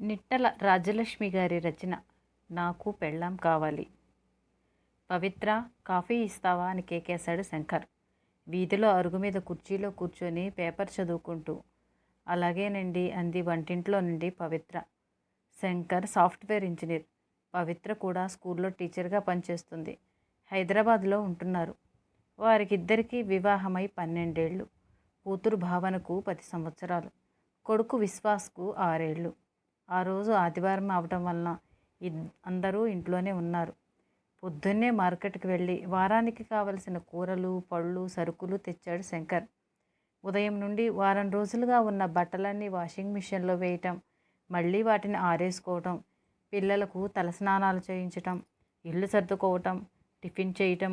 నిట్టల రాజ్యలక్ష్మి గారి రచన నాకు పెళ్ళాం కావాలి. పవిత్ర కాఫీ ఇస్తావా అని కేకేశాడు శంకర్. వీధిలో అరుగు మీద కుర్చీలో కూర్చొని పేపర్ చదువుకుంటూ అలాగేనండి అంది వంటింట్లో నుండి పవిత్ర. శంకర్ సాఫ్ట్వేర్ ఇంజనీర్ పవిత్ర కూడా స్కూల్లో టీచర్గా పనిచేస్తుంది హైదరాబాద్లో ఉంటున్నారు. వారికిద్దరికీ వివాహమై పన్నెండేళ్ళు కూతురు భావనకు పది సంవత్సరాలు కొడుకు విశ్వాస్కు ఆరేళ్ళు ఆ రోజు ఆదివారం అవటం వలన అందరూ ఇంట్లోనే ఉన్నారు. పొద్దున్నే మార్కెట్కి వెళ్ళి వారానికి కావలసిన కూరలు పళ్ళు సరుకులు తెచ్చాడు శంకర్. ఉదయం నుండి వారం రోజులుగా ఉన్న బట్టలన్నీ వాషింగ్ మిషన్లో వేయటం మళ్ళీ వాటిని ఆరేసుకోవటం పిల్లలకు తలస్నానాలు చేయించటం ఇల్లు సర్దుకోవటం టిఫిన్ చేయటం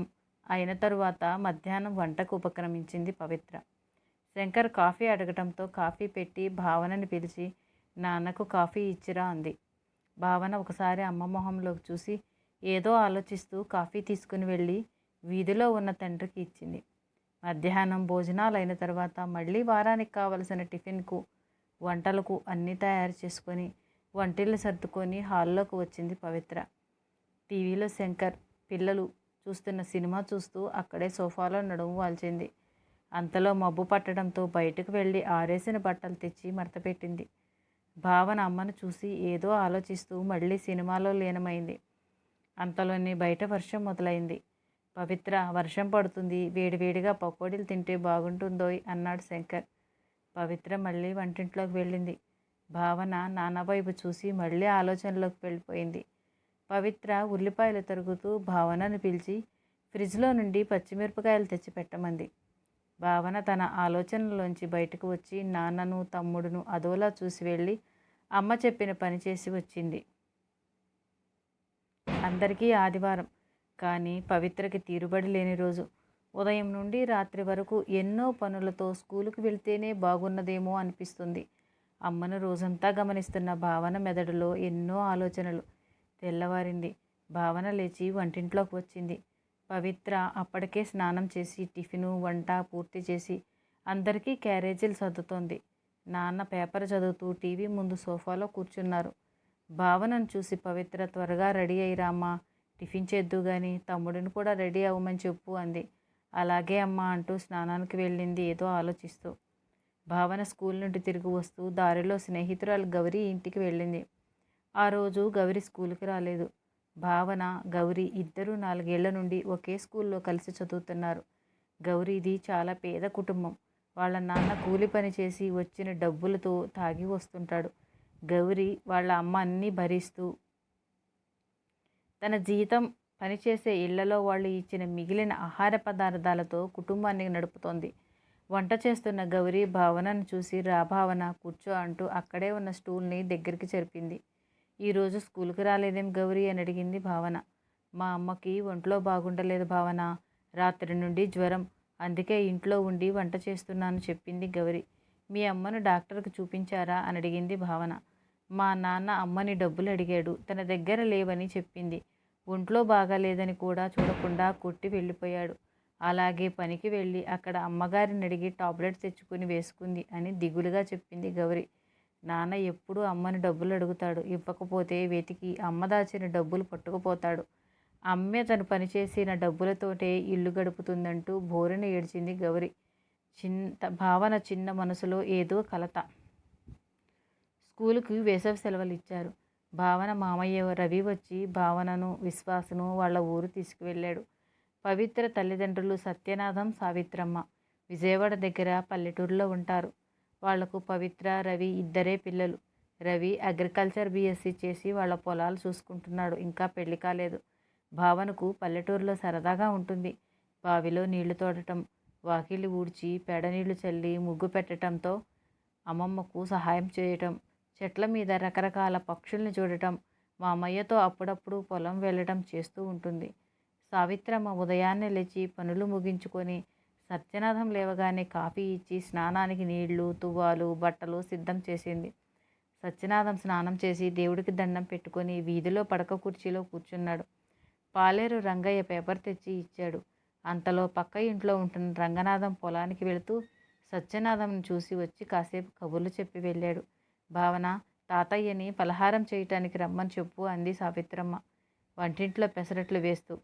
అయిన తరువాత మధ్యాహ్నం వంటకు ఉపక్రమించింది పవిత్ర. శంకర్ కాఫీ అడగటంతో కాఫీ పెట్టి భావనని పిలిచి నాన్నకు కాఫీ ఇచ్చిరా అంది. భావన ఒకసారి అమ్మ మొహంలోకి చూసి ఏదో ఆలోచిస్తూ కాఫీ తీసుకుని వెళ్ళి వీధిలో ఉన్న తండ్రికి ఇచ్చింది. మధ్యాహ్నం భోజనాలు అయిన తర్వాత మళ్ళీ వారానికి కావలసిన టిఫిన్కు వంటలకు అన్నీ తయారు చేసుకొని వంటిల్లు సర్దుకొని హాల్లోకి వచ్చింది పవిత్ర. టీవీలో శంకర్ పిల్లలు చూస్తున్న సినిమా చూస్తూ అక్కడే సోఫాలో నడుము వాల్చింది. అంతలో మబ్బు పట్టడంతో బయటకు వెళ్ళి ఆరేసిన బట్టలు తెచ్చి మడతపెట్టింది భావన అమ్మను చూసి ఏదో ఆలోచిస్తూ మళ్ళీ సినిమాలో లీనమైంది. అంతలోనే బయట వర్షం మొదలైంది. పవిత్ర వర్షం పడుతుంది. వేడివేడిగా పకోడీలు తింటే బాగుంటుందో అన్నాడు శంకర్. పవిత్ర మళ్ళీ వంటింట్లోకి వెళ్ళింది. భావన నాన్న వైపు చూసి మళ్ళీ ఆలోచనలోకి వెళ్ళిపోయింది. పవిత్ర ఉల్లిపాయలు తరుగుతూ భావనను పిలిచి ఫ్రిడ్జ్లో నుండి పచ్చిమిరపకాయలు తెచ్చి పెట్టమంది భావన తన ఆలోచనలోంచి బయటకు వచ్చి నాన్నను తమ్ముడును అదోలా చూసి వెళ్ళి అమ్మ చెప్పిన పని చేసి వచ్చింది. అందరికీ ఆదివారం. కానీ పవిత్రకి తీరుబడి లేని రోజు. ఉదయం నుండి రాత్రి వరకు ఎన్నో పనులతో స్కూలుకు వెళ్తేనే బాగున్నదేమో అనిపిస్తుంది. అమ్మను రోజంతా గమనిస్తున్న భావన మెదడులో ఎన్నో ఆలోచనలు. తెల్లవారింది. భావన లేచి వంటింట్లోకి వచ్చింది. పవిత్ర. అప్పటికే స్నానం చేసి టిఫిను వంట పూర్తి చేసి అందరికీ క్యారేజీలు సర్దుతోంది. నాన్న పేపర్ చదువుతూ టీవీ ముందు సోఫాలో కూర్చున్నారు. భావనను చూసి పవిత్ర త్వరగా రెడీ అయ్యిరామ్మా. టిఫిన్ చేద్దు కానీ తమ్ముడిని కూడా రెడీ అవ్వమని చెప్పు అంది. అలాగే అమ్మా అంటూ స్నానానికి వెళ్ళింది ఏదో ఆలోచిస్తూ. భావన స్కూల్ నుండి తిరిగి వస్తూ దారిలో స్నేహితురాలు గౌరీ ఇంటికి వెళ్ళింది. ఆ రోజు గౌరీ స్కూల్కి రాలేదు. భావన గౌరీ ఇద్దరూ నాలుగేళ్ళ నుండి ఒకే స్కూల్లో కలిసి చదువుతున్నారు. గౌరీది చాలా పేద కుటుంబం. వాళ్ళ నాన్న కూలి పని చేసి వచ్చిన డబ్బులతో తాగి వస్తుంటాడు. గౌరీ వాళ్ళ అమ్మ అన్నీ భరిస్తూ తన జీతం పనిచేసే ఇళ్ళలో వాళ్ళు ఇచ్చిన మిగిలిన ఆహార పదార్థాలతో కుటుంబాన్ని నడుపుతోంది. వంట చేస్తున్న గౌరీ భావనను చూసి రా భావన కూర్చో అంటూ అక్కడే ఉన్న స్టూల్ని దగ్గరికి జరిపింది. ఈరోజు స్కూల్కి రాలేదేం గౌరీ అని అడిగింది భావన. మా అమ్మకి ఒంట్లో బాగుండలేదు భావన. రాత్రి నుండి జ్వరం. అందుకే ఇంట్లో ఉండి వంట చేస్తున్నాను చెప్పింది గౌరీ. మీ అమ్మను డాక్టర్కి చూపించారా అని అడిగింది భావన. మా నాన్న అమ్మని డబ్బులు అడిగాడు. తన దగ్గర లేవని చెప్పింది. ఒంట్లో బాగాలేదని కూడా చూడకుండా కొట్టి వెళ్ళిపోయాడు. అలాగే పనికి వెళ్ళి అక్కడ అమ్మగారిని అడిగి టాబ్లెట్స్ తెచ్చుకుని వేసుకుంది అని దిగులుగా చెప్పింది గౌరి. నాన్న ఎప్పుడూ అమ్మని డబ్బులు అడుగుతాడు. ఇవ్వకపోతే వెతికి అమ్మ దాచిన డబ్బులు పట్టుకుపోతాడు. అమ్మే తను పనిచేసిన డబ్బులతోటే ఇల్లు గడుపుతుందంటూ బోరిన ఏడ్చింది గౌరి. చిన్న భావన చిన్న మనసులో ఏదో కలత. స్కూలుకి వేసవి సెలవులు ఇచ్చారు భావన మామయ్య రవి వచ్చి భావనను విశ్వాసను వాళ్ళ ఊరు తీసుకువెళ్ళాడు. పవిత్ర తల్లిదండ్రులు సత్యనాథం సావిత్రమ్మ. విజయవాడ దగ్గర పల్లెటూరులో ఉంటారు. వాళ్ళకు పవిత్ర రవి ఇద్దరే పిల్లలు. రవి అగ్రికల్చర్ బీఎస్సీ చేసి వాళ్ళ పొలాలు చూసుకుంటున్నాడు. ఇంకా పెళ్ళి కాలేదు. భావనకు పల్లెటూరులో సరదాగా ఉంటుంది. బావిలో నీళ్ళు తోడటం వాకిలి ఊడ్చి పేడ నీళ్ళు చల్లి ముగ్గు పెట్టడంతో అమ్మమ్మకు సహాయం చేయటం చెట్ల మీద రకరకాల పక్షుల్ని చూడటం మా అమ్మయ్యతో అప్పుడప్పుడు పొలం వెళ్ళటం చేస్తూ ఉంటుంది. సావిత్రమ్మ ఉదయాన్నే లేచి పనులు ముగించుకొని సత్యనాథం లేవగానే కాఫీ ఇచ్చి స్నానానికి నీళ్ళు తువ్వాలు బట్టలు సిద్ధం చేసింది. సత్యనాథం స్నానం చేసి దేవుడికి దండం పెట్టుకొని వీధిలో పడక కుర్చీలో కూర్చున్నాడు. పాలేరు రంగయ్య పేపర్ తెచ్చి ఇచ్చాడు. అంతలో పక్క ఇంట్లో ఉంటున్న రంగనాథం పొలానికి వెళుతూ సత్యనాథంను చూసి వచ్చి కాసేపు కబుర్లు చెప్పి వెళ్ళాడు. భావన తాతయ్యని పలహారం చేయటానికి రమ్మని చెప్పు అంది సావిత్రమ్మ. వంటింట్లో పెసరట్లు వేస్తూ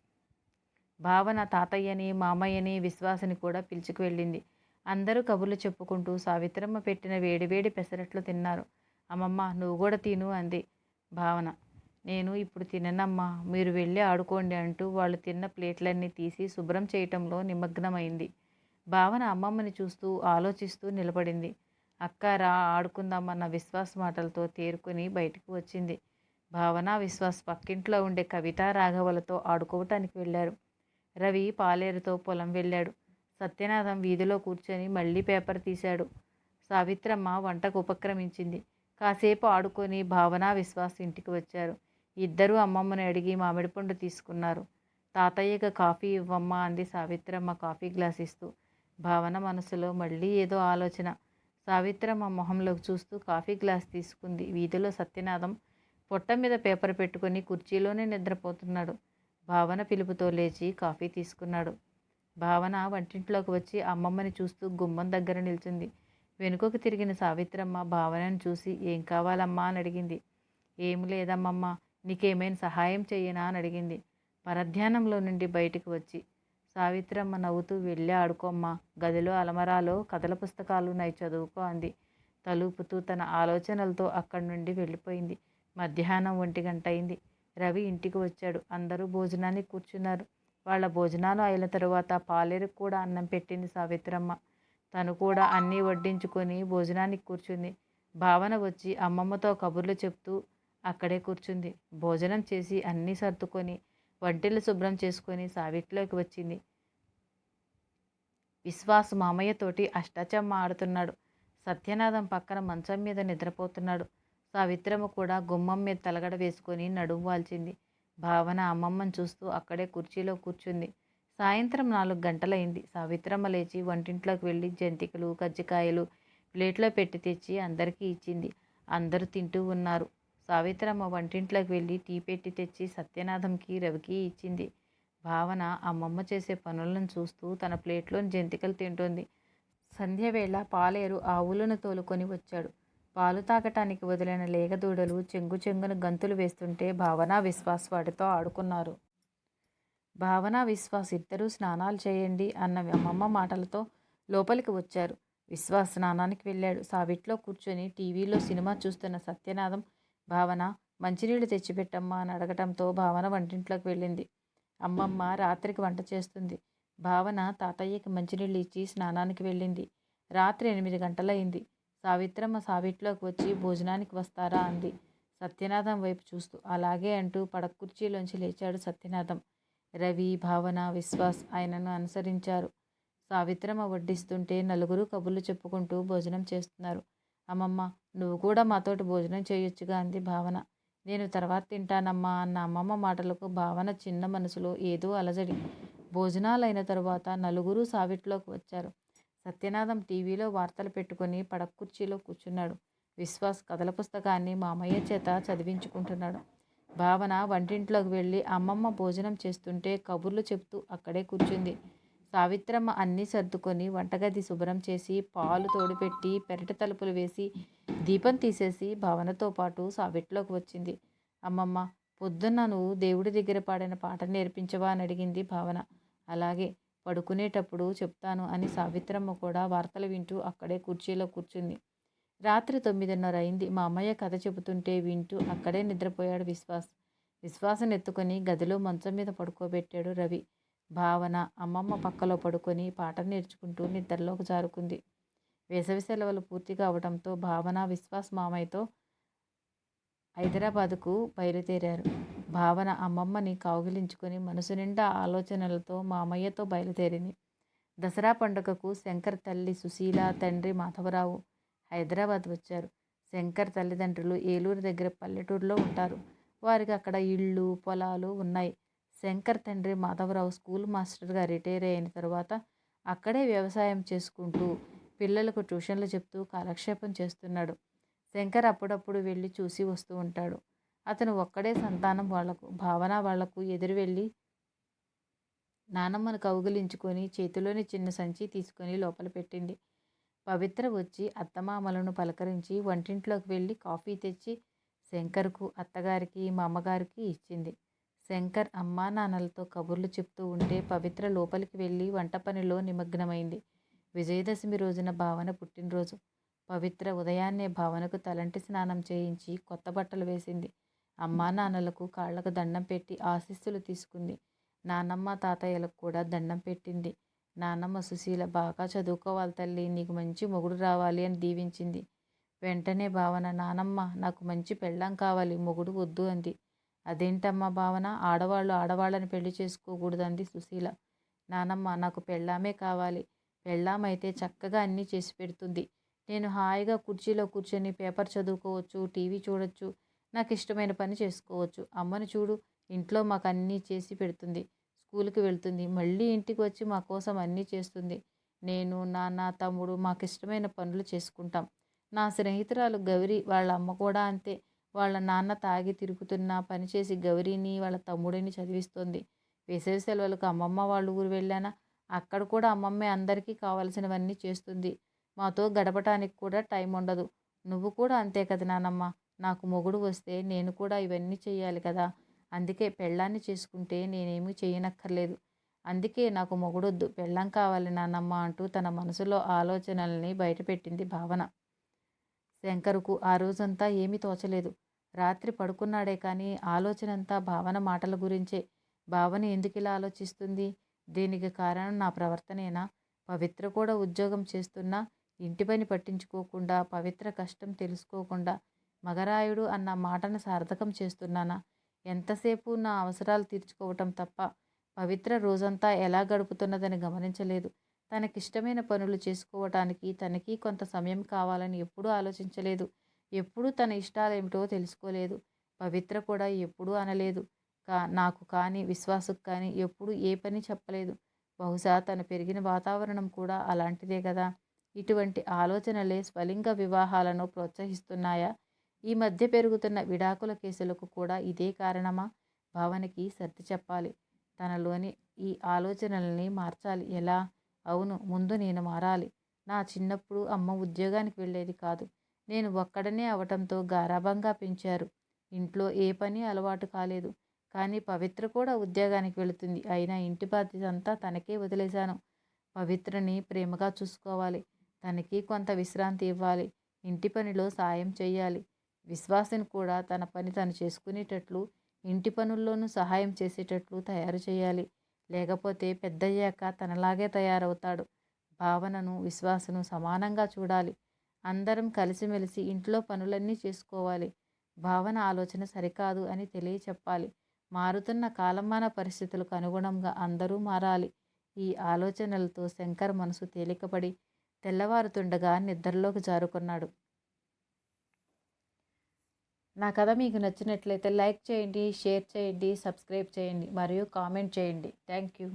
భావన తాతయ్యని మామయ్యని విశ్వాసని కూడా పిలుచుకు వెళ్ళింది. అందరూ కబుర్లు చెప్పుకుంటూ సావిత్రమ్మ పెట్టిన వేడివేడి పెసరట్లు తిన్నారు. అమ్మమ్మ నువ్వు కూడా తిను అంది భావన. నేను ఇప్పుడు తిననమ్మా మీరు వెళ్ళి ఆడుకోండి అంటూ వాళ్ళు తిన్న ప్లేట్లన్నీ తీసి శుభ్రం చేయటంలో నిమగ్నమైంది. భావన అమ్మమ్మని చూస్తూ ఆలోచిస్తూ నిలబడింది. అక్క రా ఆడుకుందామన్న విశ్వాస్ మాటలతో తేరుకుని బయటకు వచ్చింది. భావన విశ్వాస్ పక్కింట్లో ఉండే కవిత రాఘవలతో ఆడుకోవటానికి వెళ్ళారు. రవి పాలేరుతో పొలం వెళ్ళాడు. సత్యనాథం వీధిలో కూర్చొని మళ్ళీ పేపర్ తీశాడు. సావిత్రమ్మ వంటకు ఉపక్రమించింది. కాసేపు ఆడుకొని భావన విశ్వాస్ ఇంటికి వచ్చారు. ఇద్దరూ అమ్మమ్మని అడిగి మామిడి పండు తీసుకున్నారు. తాతయ్యకి కాఫీ ఇవ్వమ్మా అంది సావిత్రమ్మ కాఫీ గ్లాస్ ఇస్తూ భావన మనసులో మళ్ళీ ఏదో ఆలోచన. సావిత్రమ్మ మొహంలోకి చూస్తూ కాఫీ గ్లాస్ తీసుకుంది. వీధిలో సత్యనాథం పొట్ట మీద పేపర్ పెట్టుకొని కుర్చీలోనే నిద్రపోతున్నాడు. భావన పిలుపుతో లేచి కాఫీ తీసుకున్నాడు. భావన వంటింట్లోకి వచ్చి అమ్మమ్మని చూస్తూ గుమ్మం దగ్గర నిల్చుంది. వెనుకకు తిరిగిన సావిత్రమ్మ భావనను చూసి ఏం కావాలమ్మా అని అడిగింది. ఏం లేదమ్మమ్మ నీకేమైనా సహాయం చెయ్యనా అని అడిగింది. పరధ్యానంలో నుండి బయటకు వచ్చి సావిత్రమ్మ నవ్వుతూ వెళ్ళి ఆడుకోమ్మా గదిలో అలమరాలో కథల పుస్తకాలు నై చదువుకో అంది. తలుపుతూ తన ఆలోచనలతో అక్కడి నుండి వెళ్ళిపోయింది. మధ్యాహ్నం ఒంటి గంట అయింది రవి ఇంటికి వచ్చాడు. అందరూ భోజనానికి కూర్చున్నారు. వాళ్ళ భోజనాలు అయిన తరువాత పాలేరుకు కూడా అన్నం పెట్టింది సావిత్రమ్మ. తను కూడా అన్నీ వడ్డించుకొని భోజనానికి కూర్చుంది. భావన వచ్చి అమ్మమ్మతో కబుర్లు చెప్తూ అక్కడే కూర్చుంది. భోజనం చేసి అన్నీ సర్దుకొని వంటలు శుభ్రం చేసుకొని సావిట్లోకి వచ్చింది. విశ్వాస్ మామయ్యతోటి అష్టాచమ్మ ఆడుతున్నాడు. సత్యనాథం పక్కన మంచం మీద నిద్రపోతున్నాడు. సావిత్రమ్మ కూడా గుమ్మం మీద తలగడ వేసుకొని నడుము వాల్చింది. భావన అమ్మమ్మని చూస్తూ అక్కడే కుర్చీలో కూర్చుంది. సాయంత్రం నాలుగు గంటలైంది. సావిత్రమ్మ లేచి వంటింట్లోకి వెళ్ళి జంతికలు కజ్జికాయలు ప్లేట్లో పెట్టి తెచ్చి అందరికీ ఇచ్చింది. అందరూ తింటూ ఉన్నారు. సావిత్రమ్మ వంటింట్లోకి వెళ్ళి టీ పెట్టి తెచ్చి సత్యనాథంకి రవికి ఇచ్చింది. భావన అమ్మమ్మ చేసే పనులను చూస్తూ తన ప్లేట్లోని జంతికలు తింటోంది. సంధ్యవేళ పాలేరు ఆవులను తోలుకొని వచ్చాడు. పాలు తాగటానికి వదిలిన లేగదూడలు చెంగు చెంగున గంతులు వేస్తుంటే భావన విశ్వాస్ వాటితో ఆడుకున్నారు. భావన విశ్వాస్ ఇద్దరూ స్నానాలు చేయండి అన్న అమ్మమ్మ మాటలతో లోపలికి వచ్చారు. విశ్వాస్ స్నానానికి వెళ్ళాడు. సావిట్లో కూర్చొని టీవీలో సినిమా చూస్తున్న సత్యనాథం భావన మంచినీళ్ళు తెచ్చిపెట్టమ్మా అని అడగటంతో భావన వంటింట్లోకి వెళ్ళింది. అమ్మమ్మ రాత్రికి వంట చేస్తుంది. భావన తాతయ్యకి మంచినీళ్ళు ఇచ్చి స్నానానికి వెళ్ళింది. రాత్రి ఎనిమిది గంటలయింది. సావిత్రమ్మ సావిట్లోకి వచ్చి భోజనానికి వస్తారా అంది. సత్యనాథం వైపు చూస్తూ అలాగే అంటూ పడక కుర్చీలోంచి లేచాడు సత్యనాథం. రవి భావన విశ్వాస్ ఆయనను అనుసరించారు. సావిత్రమ్మ వడ్డిస్తుంటే నలుగురు కబుర్లు చెప్పుకుంటూ భోజనం చేస్తున్నారు. అమ్మమ్మ నువ్వు కూడా మాతోటి భోజనం చేయొచ్చుగా అంది భావన. నేను తర్వాత తింటానమ్మా అన్న అమ్మమ్మ మాటలకు భావన చిన్న మనసులో ఏదో అలజడి. భోజనాలైన తరువాత నలుగురు సావిట్లోకి వచ్చారు. సత్యనాథం టీవీలో వార్తలు పెట్టుకొని పడక కుర్చీలో కూర్చున్నాడు. విశ్వాస్ కథల పుస్తకాన్ని మామయ్య చేత చదివించుకుంటున్నాడు. భావన వంటింట్లోకి వెళ్ళి అమ్మమ్మ భోజనం చేస్తుంటే కబుర్లు చెప్తూ అక్కడే కూర్చుంది. సావిత్రమ్మ అన్నీ సర్దుకొని వంటగది శుభ్రం చేసి పాలు తోడుపెట్టి పెరటి తలుపులు వేసి దీపం తీసేసి భావనతో పాటు సావిట్లోకి వచ్చింది. అమ్మమ్మ పొద్దున్న నువ్వు దేవుడి దగ్గర పాడిన పాట నేర్పించవా? అని అడిగింది భావన. అలాగే పడుకునేటప్పుడు చెప్తాను అని సావిత్రమ్మ కూడా వార్తలు వింటూ అక్కడే కుర్చీలో కూర్చుంది. రాత్రి తొమ్మిదిన్నర అయింది. మా అమ్మయ్య కథ చెబుతుంటే వింటూ అక్కడే నిద్రపోయాడు విశ్వాస్. విశ్వాసం ఎత్తుకొని గదిలో మంచం మీద పడుకోబెట్టాడు రవి. భావన అమ్మమ్మ పక్కలో పడుకొని పాట నేర్చుకుంటూ నిద్రలోకి జారుకుంది. వేసవి సెలవులు పూర్తి కావడంతో భావన విశ్వాస్ మామయ్యతో హైదరాబాదుకు బయలుదేరారు. భావన అమ్మమ్మని కౌగిలించుకొని మనసు నిండా ఆలోచనలతో మామయ్యతో బయలుదేరింది. దసరా పండుగకు శంకర్ తల్లి సుశీల తండ్రి మాధవరావు హైదరాబాద్ వచ్చారు. శంకర్ తల్లిదండ్రులు ఏలూరు దగ్గర పల్లెటూరులో ఉంటారు. వారికి అక్కడ ఇళ్ళు పొలాలు ఉన్నాయి. శంకర్ తండ్రి మాధవరావు స్కూల్ మాస్టర్గా రిటైర్ అయిన తర్వాత అక్కడే వ్యవసాయం చేసుకుంటూ పిల్లలకు ట్యూషన్లు చెప్తూ కాలక్షేపం చేస్తున్నాడు. శంకర్ అప్పుడప్పుడు వెళ్ళి చూసి వస్తూ ఉంటాడు. అతను ఒక్కడే సంతానం వాళ్ళకు భావన వాళ్ళకు ఎదురు వెళ్ళి నానమ్మను కౌగిలించుకొని చేతిలోని చిన్న సంచి తీసుకొని లోపల పెట్టింది. పవిత్ర వచ్చి అత్తమామలను పలకరించి వంటింట్లోకి వెళ్ళి కాఫీ తెచ్చి శంకర్కు అత్తగారికి మా అమ్మగారికి ఇచ్చింది. శంకర్ అమ్మా నాన్నలతో కబుర్లు చెప్తూ ఉంటే పవిత్ర లోపలికి వెళ్ళి వంట పనిలో నిమగ్నమైంది. విజయదశమి రోజున భావన పుట్టినరోజు. పవిత్ర ఉదయాన్నే భావనకు తలంటి స్నానం చేయించి కొత్త బట్టలు వేసింది. అమ్మా నాన్నలకు కాళ్ళకు దండం పెట్టి ఆశీస్సులు తీసుకుంది. నానమ్మ తాతయ్యలకు కూడా దండం పెట్టింది. నానమ్మ సుశీల బాగా చదువుకోవాలి తల్లి నీకు మంచి మొగుడు రావాలి అని దీవించింది. వెంటనే భావన నానమ్మ నాకు మంచి పెళ్ళాం కావాలి మొగుడు వద్దు అంది. అదేంటమ్మా భావన? ఆడవాళ్ళు ఆడవాళ్ళని పెళ్ళి చేసుకోకూడదంది సుశీల. నానమ్మ నాకు పెళ్ళామే కావాలి. పెళ్ళామైతే చక్కగా అన్నీ చేసి పెడుతుంది. నేను హాయిగా కుర్చీలో కూర్చొని పేపర్ చదువుకోవచ్చు టీవీ చూడొచ్చు నాకు ఇష్టమైన పని చేసుకోవచ్చు. అమ్మని చూడు ఇంట్లో మాకు అన్నీ చేసి పెడుతుంది స్కూల్కి వెళ్తుంది మళ్ళీ ఇంటికి వచ్చి మా కోసం అన్నీ చేస్తుంది. నేను నాన్న తమ్ముడు మాకు ఇష్టమైన పనులు చేసుకుంటాం. నా స్నేహితురాలు గౌరీ వాళ్ళ అమ్మ కూడా అంతే. వాళ్ళ నాన్న తాగి తిరుగుతున్న పనిచేసి గౌరీని వాళ్ళ తమ్ముడిని చదివిస్తుంది. వేసవి సెలవులకు అమ్మమ్మ వాళ్ళ ఊరు వెళ్ళానా? అక్కడ కూడా అమ్మమ్మే అందరికీ కావాల్సినవన్నీ చేస్తుంది. మాతో గడపటానికి కూడా టైం ఉండదు. నువ్వు కూడా అంతే కదా నానమ్మ. నాకు మొగుడు వస్తే నేను కూడా ఇవన్నీ చేయాలి కదా. అందుకే పెళ్ళాన్ని చేసుకుంటే నేనేమీ చేయనక్కర్లేదు అందుకే నాకు మొగుడొద్దు. పెళ్ళం కావాలి నానమ్మ అంటూ తన మనసులో ఆలోచనల్ని బయటపెట్టింది భావన. శంకరుకు ఆ రోజంతా ఏమీ తోచలేదు. రాత్రి పడుకున్నాడే కానీ ఆలోచనంతా భావన మాటల గురించే. భావన ఎందుకు ఇలా ఆలోచిస్తుంది? దీనికి కారణం నా ప్రవర్తనేనా? పవిత్ర కూడా ఉద్యోగం చేస్తున్నా ఇంటి పని పట్టించుకోకుండా పవిత్ర కష్టం తెలుసుకోకుండా మగరాయుడు అన్న మాటను సార్థకం చేస్తున్నానా? ఎంతసేపు నా అవసరాలు తీర్చుకోవటం తప్ప పవిత్ర రోజంతా ఎలా గడుపుతున్నదని గమనించలేదు. తనకిష్టమైన పనులు చేసుకోవటానికి తనకి కొంత సమయం కావాలని ఎప్పుడూ ఆలోచించలేదు. ఎప్పుడూ తన ఇష్టాలేమిటో తెలుసుకోలేదు. పవిత్ర కూడా ఎప్పుడూ అనలేదు. కా నాకు కానీ విశ్వాసుకు కానీ ఎప్పుడు ఏ పని చెప్పలేదు. బహుశా తను పెరిగిన వాతావరణం కూడా అలాంటిదే కదా? ఇటువంటి ఆలోచనలే స్వలింగ వివాహాలను ప్రోత్సహిస్తున్నాయా? ఈ మధ్య పెరుగుతున్న విడాకుల కేసులకు కూడా ఇదే కారణమా? భావనకి సర్ది చెప్పాలి. తనలోని ఈ ఆలోచనల్ని మార్చాలి. ఎలా? అవును ముందు నేను మారాలి. నా చిన్నప్పుడు అమ్మ ఉద్యోగానికి వెళ్ళేది కాదు. నేను ఒక్కడనే అవటంతో గారాభంగా పెంచారు. ఇంట్లో ఏ పని అలవాటు కాలేదు. కానీ పవిత్ర కూడా ఉద్యోగానికి వెళుతుంది. అయినా ఇంటి బాధ్యత అంతా తనకే వదిలేశాను. పవిత్రని ప్రేమగా చూసుకోవాలి. తనకి కొంత విశ్రాంతి ఇవ్వాలి. ఇంటి పనిలో సాయం చేయాలి విశ్వాసిని కూడా తన పని తను చేసుకునేటట్లు ఇంటి పనుల్లోనూ సహాయం చేసేటట్లు తయారు చేయాలి. లేకపోతే పెద్దయ్యాక తనలాగే తయారవుతాడు. భావనను విశ్వాసను సమానంగా చూడాలి. అందరం కలిసిమెలిసి ఇంట్లో పనులన్నీ చేసుకోవాలి. భావన ఆలోచన సరికాదు అని తెలియచెప్పాలి. మారుతున్న కాలమాన పరిస్థితులకు అనుగుణంగా అందరూ మారాలి. ఈ ఆలోచనలతో శంకర్ మనసు తేలికపడి తెల్లవారుతుండగా నిద్రలోకి జారుకున్నాడు. నా కథ మీకు నచ్చినట్లయితే లైక్ చేయండి షేర్ చేయండి సబ్స్క్రైబ్ చేయండి మరియు కామెంట్ చేయండి. Thank you.